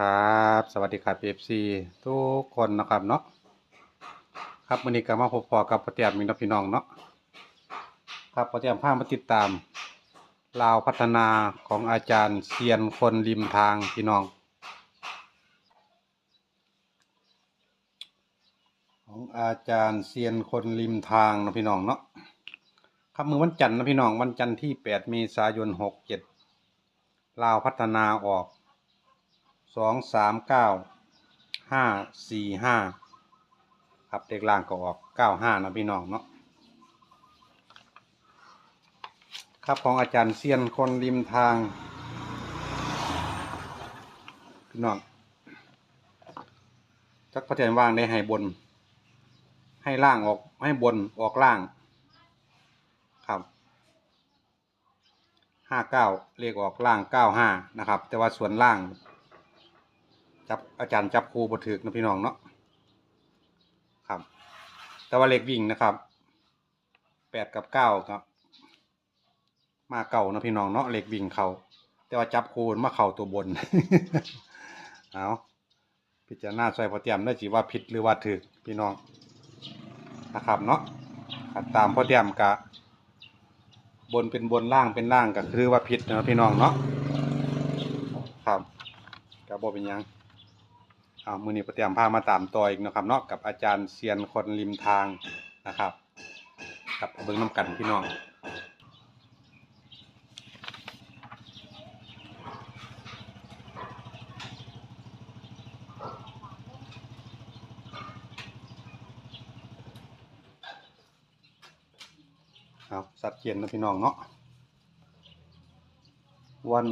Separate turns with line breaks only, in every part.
ครับ สวัสดีครับเอฟซีทุกคนนะครับเนาะครับวันนี้ก็มาพบพอกับพ่อเตียมมีน้องพี่น้องเนาะครับพ่อเตียมพามาติดตามลาวพัฒนาของอาจารย์เซียนคนริมทางพี่น้อง ของอาจารย์เซียนคนริมทางนะพี่น้องเนาะครับมือวันจันทร์นะพี่น้องวันจันทร์ที่ 8 เมษายน 67ลาวพัฒนาออก สองสามเก้าห้าสี่ห้าครับเลขล่างก็ออกเก้าห้านะพี่น้องเนาะครับของอาจารย์เซียนคนริมทางพี่น้องจักพระเจ้าว่างได้ให้บน ให้ล่างออกให้บนออกล่าง ครับห้าเก้าเลขออกล่างเก้าห้านะครับ แต่ว่าส่วนล่าง จับอาจารย์จับครูบถึกนะพี่น้องเนาะครับ แต่ว่าเลขวิ่งนะครับแปดกับเก้าครับ มาเก่านะพี่น้องเนาะเลขวิ่งเขาแต่ว่าจับครูมาเข่าตัวบนเอาพิจารณาใส่พอเตรียมได้จีว่าผิดหรือว่าถึกพี่น้องนะครับเนาะตามพอเตรียมกะบนเป็นบนล่างเป็นล่างก็คือว่าผิดนะพี่น้องเนาะครับกระบอเป็นยัง เอามือนี้ประเตรียมพามาตามต่ออีกนะครับเนาะกับอาจารย์เซียนคนริมทางนะครับกับเบิ้งน้ำกันพี่น้องครับสัตว์เกียนนะพี่น้องเนาะวัน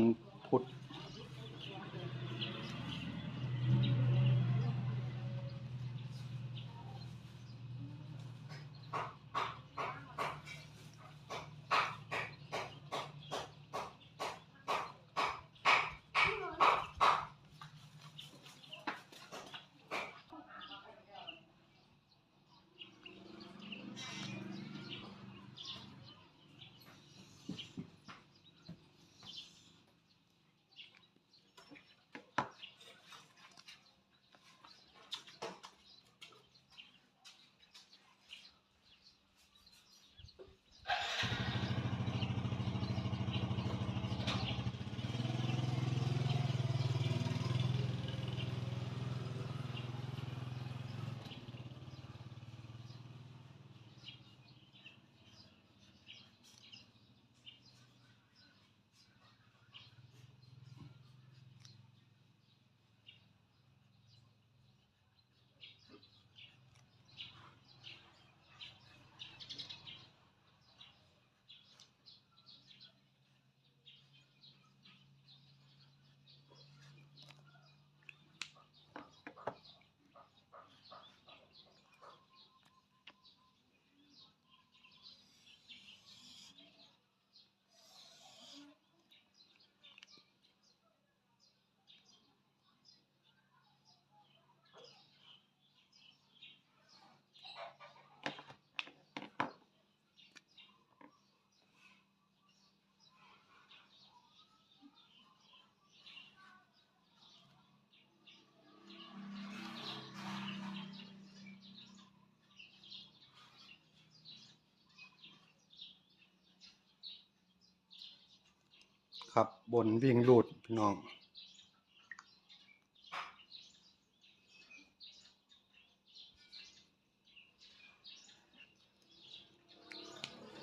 ครับบนวิ่งรูดพี่น้อง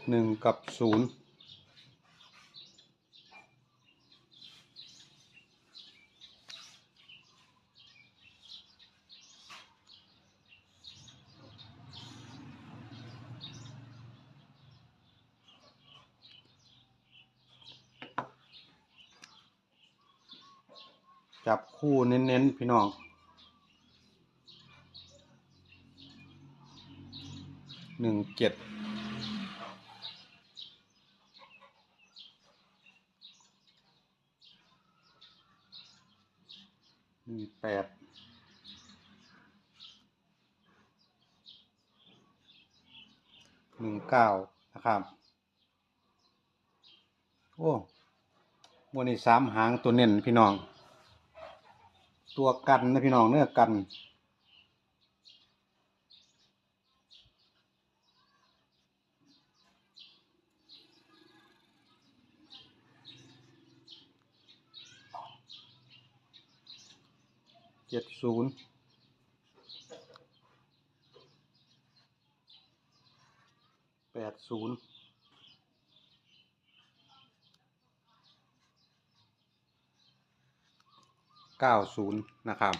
หนึ่งกับศูนย์ จับคู่เน้นๆ พี่น้อง หนึ่งเจ็ด หนึ่งแปด หนึ่งเก้านะครับโอ้มวนนี่สามหางตัวเน้นพี่น้อง ตัวกันนะพี่น้องเนื้อกัน เจ็ดศูนย์แปดศูนย์ เก้าศูนย์นะครับ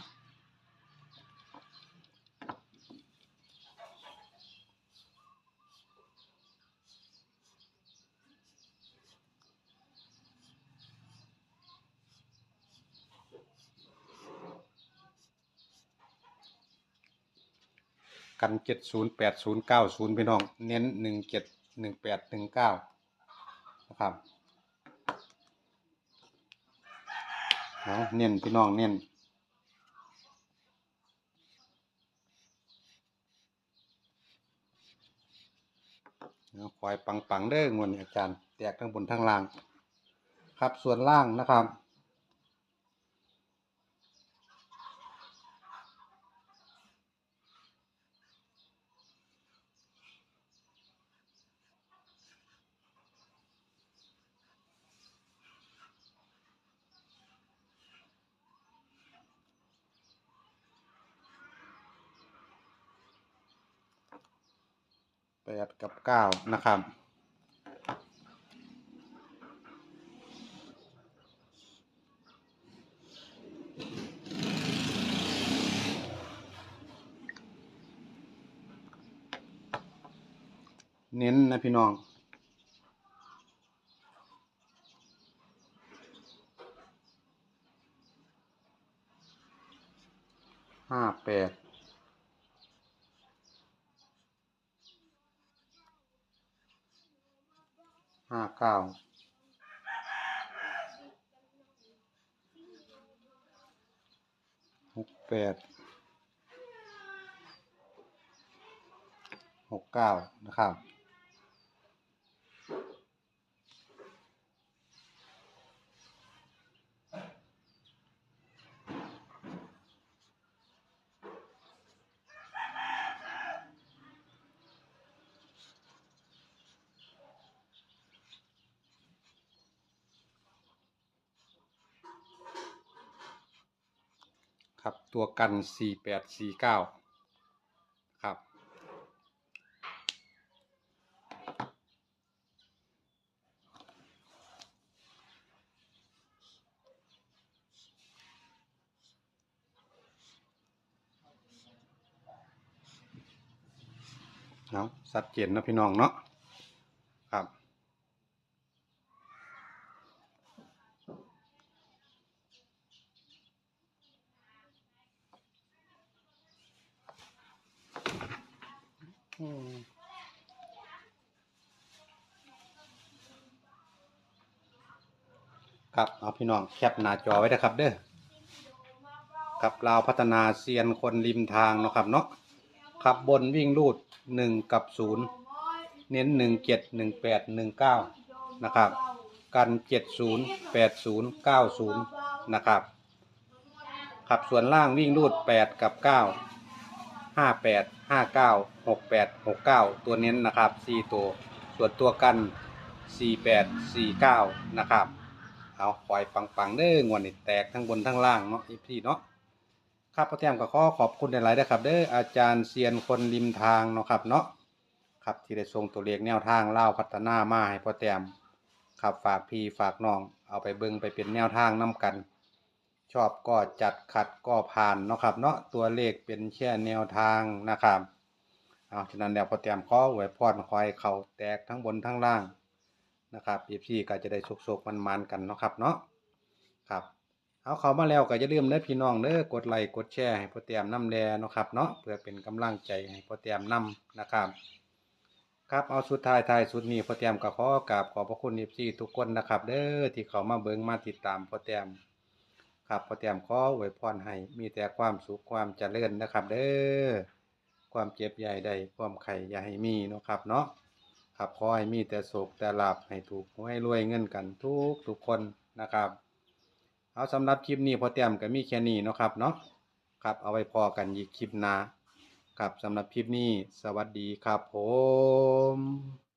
กันเจ็ดศูนย์แปดศูนย์เก้าศูนย์พี่น้อง เน้นหนึ่งเจ็ดหนึ่งแปดหนึ่งเก้านะครับ เอาเน้นพี่น้องเน้นเอาคอยปังๆเด้องวนอาจารย์ แตกทั้งบนทั้งล่าง ครับส่วนล่างนะครับ ปดกับเก้านะครับ เน้นนะพี่น้องห้าแปด ห้าเก้าหกแปด หกเก้านะครับ ครับ ตัวกันสี่แปดสี่เก้าครับ เอาสัดเจนนะพี่น้องเนาะครับ อืมครับเอาพี่น้องแคปหน้าจอไว้นะครับ เด้อครับลาวพัฒนาเซียนคนริมทางเนาะครับเนาะขับบนวิ่งรูดหนึ่งกับศูนย์เน้นหนึ่งเจ็ดหนึ่งแปดหนึ่งเก้านะครับ กันเจ็ดศูนย์แปดศูนย์เก้าศูนย์นะครับขับส่วนล่างวิ่งรูดแปดกับเก้า ห้าแปดห้าเก้าหกแปดหกเก้าตัวเน้นนะครับสี่ตัวส่วนตัวกันสี่แปดสี่เก้านะครับเอาปล่อยปังๆเด้องวดนี้แตกทั้งบนทั้งล่างเนาะอีพี่เนาะครับพ่อแต้มก็ขอขอบคุณหลายๆนะครับเด้ออาจารย์เซียนคนริมทางเนาะครับเนาะครับที่ได้ส่งตัวเลขแนวทางเล่าพัฒนามาให้พ่อแต้มครับฝากพี่ฝากน้องเอาไปเบิ่งไปเป็นแนวทางนํกัน ชอบก็จัดขัดก็ผ่านเนาะครับเนาะตัวเลขเป็นแค่แนวทางนะครับเอาฉะนั้นแล้วพอแต้มขอไว้พรคอยเขาแตกทั้งบนทั้งล่างนะครับเอฟซีก็จะได้สุกๆมันๆกันเนาะครับเนาะครับเอาเขามาแล้วก็อย่าลืมเด้อพี่น้องเด้อกดไลค์กดแชร์ให้พ่อเตรียมน้ำแลเนาะครับเนาะเพื่อเป็นกำลังใจให้พ่อเตรียมนำนะครับครับเอาสุดท้ายท้ายสุดนี้พ่อเตรียมก็ขอกราบขอบพระคุณเอฟซีทุกคนนะครับ เด้อที่เขามาเบิ่งมาติดตามพ่อเตรียม ครับพอเตรียมขออวยพรให้มีแต่ความสุขความเจริญนะครับ เด้อความเจ็บใหญ่ใดความไข่อย่าให้มีเนาะครับเนาะครับขอให้มีแต่สุขแต่ลาบให้ถูกให้รวยเงินกันทุกทุกคนนะครับเอาสำหรับคลิปนี้พอเตรียมก็มีแค่นี้เนาะครับเนาะครับเอาไว้พอกันอีกคลิปหน้าครับสำหรับคลิปนี้สวัสดีครับผม